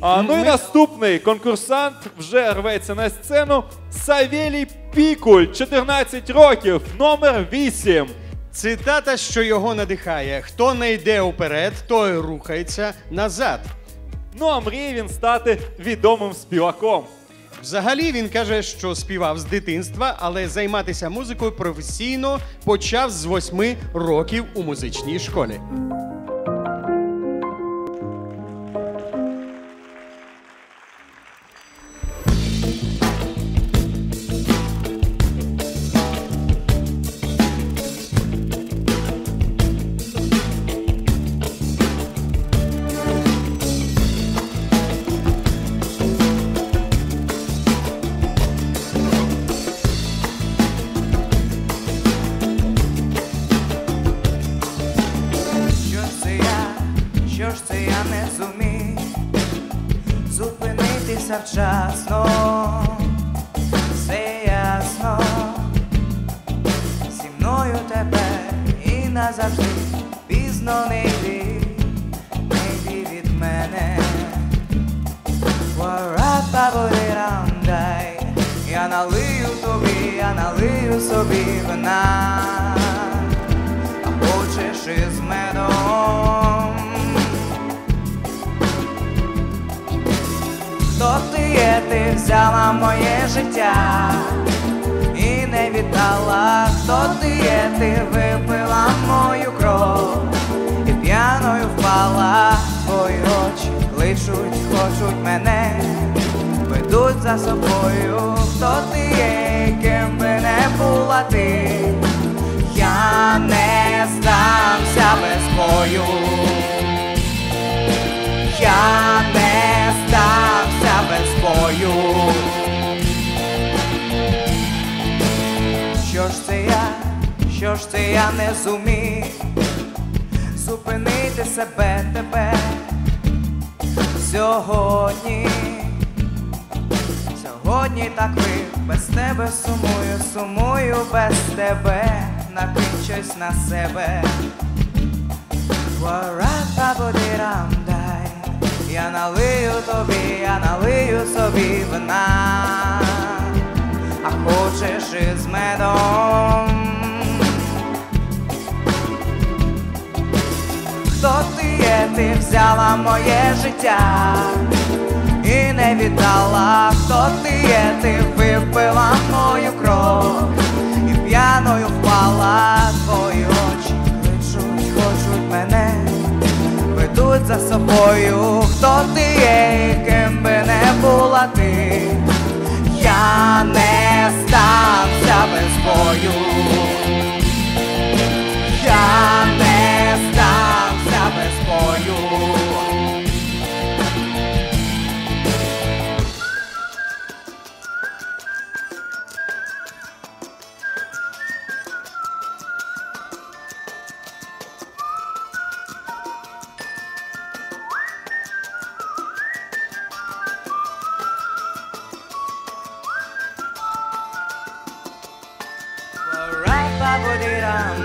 А, ну і наступний конкурсант вже рветься на сцену. Савєлій Пікуль, 14 років, номер 8. Цитата, що його надихає: хто не йде уперед, той рухається назад. Ну а мріє він стати відомим співаком. Взагалі він каже, що співав з дитинства, але займатися музикою професійно почав з восьми років у музичній школі. Не зумів зупинитися вчасно, все ясно, зі мною тепер і назавжди. Пізно не йди, не йди від мене. Дай, я налию тобі, я налию собі вина а хочеш із медом. Моє життя і не віддала, хто ти є, ти випила мою кров і п'яною впала, твої очі кличуть, хочуть мене, ведуть за собою, хто ти є, ким би не була ти. Я не здамся без бою. Я Що ж це я, що ж це я не зумів? Зупинити себе тебе сьогодні. Сьогодні так ви без тебе сумую, сумую без тебе, накинь щось на себе. Дай, я налию тобі, я налию собі вина, хочеш із медом. Хто ти є, ти взяла моє життя і не віддала, хто ти є, ти випила мою кров і п'яною впала, твої очі кличуть, хочуть мене, ведуть за собою, хто ти є, і ким би не була ти, я не здамся без бою.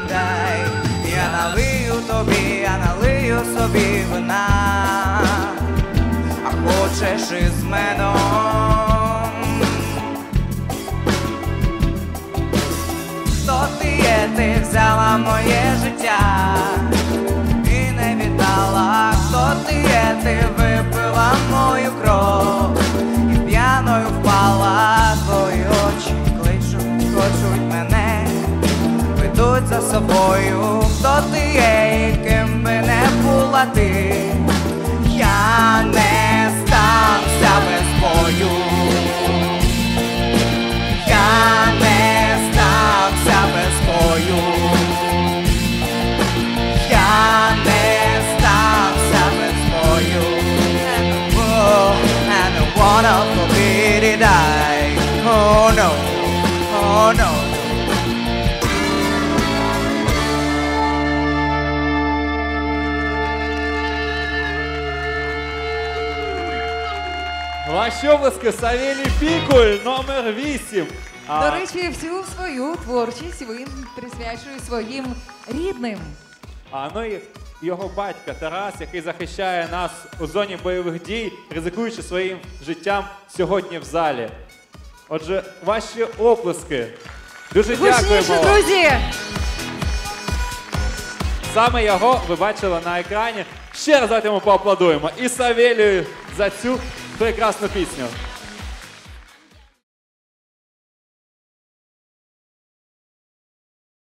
Дай, я налию тобі, я налию собі вина, а хочеш із медом. Хто ти є, ти взяла моє життя і не віддала, хто ти є, ти випила no, oh no. Ваші обласки Савєлій Пікуль, номер 8. До речі, всю свою творчість він присвячує своїм рідним. А ну і його батька Тарас, який захищає нас у зоні бойових дій, ризикуючи своїм життям сьогодні в залі. Отже, ваші оплески. Дуже Гучніше, дякуємо. вам. друзі! Саме його ви бачили на екрані. Ще раз давайте йому поаплодуємо. І Савелію за цю прекрасну пісню.